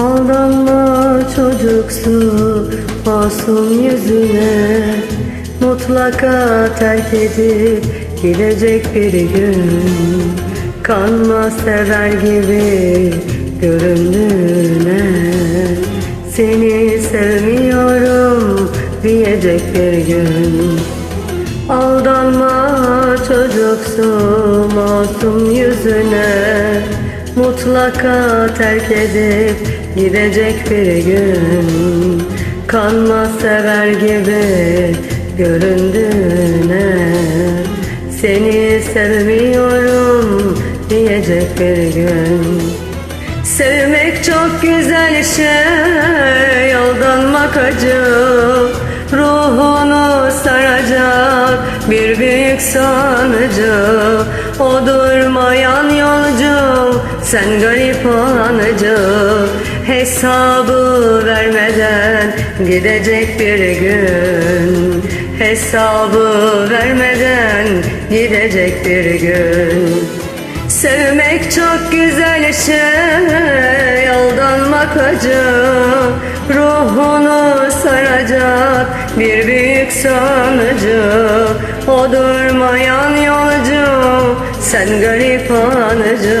Aldanma çocuksu masum yüzüne Mutlaka terk edip gidecek bir gün. Kanma sever gibi göründüğüne Seni sevmiyorum diyecek bir gün. Aldanma çocuksu masum yüzüne Mutlaka terk edip gidecek bir gün. Kanma sever gibi göründüğüne. Seni sevmiyorum diyecek bir gün. Sevmek çok güzel şey Aldanmak acı. Ruhunu saracak bir büyük sancı O durmayan yolcu Sen garip anıcı Hesabı vermeden Gidecek bir gün. Hesabı vermeden Gidecek bir gün. Sevmek çok güzel şey Aldanmak acı. Ruhunu saracak Bir büyük sancı O durmayan yolcu Sen garip anıcı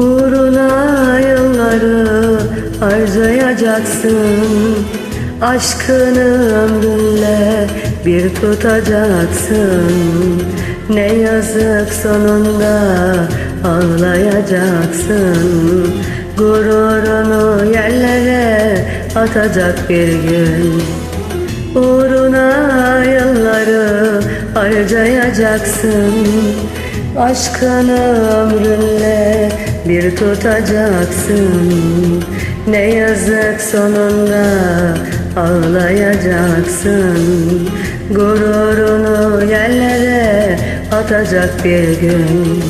Uğruna yılları harcayacaksın. Aşkını ömrünle bir tutacaksın. Ne yazık sonunda ağlayacaksın. Gururunu yerlere atacak bir gün. Uğruna yılları harcayacaksın. Aşkını ömrünle bir tutacaksın. Ne yazık sonunda ağlayacaksın. Gururunu yerlere atacak bir gün.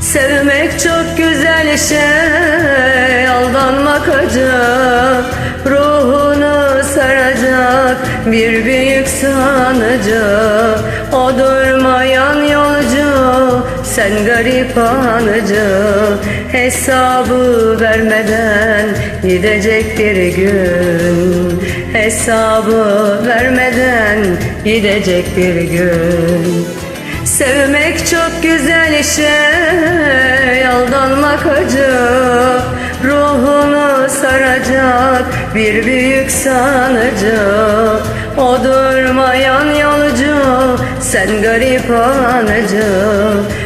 Sevmek çok güzel şey Aldanmak acı. Ruhunu saracak Bir büyük sancı Sen garip anıcı Hesabı vermeden Gidecek bir gün. Hesabı vermeden Gidecek bir gün. Sevmek çok güzel şey Aldanmak acı. Ruhunu saracak Bir büyük sancı O durmayan yolcu Sen garip anıcı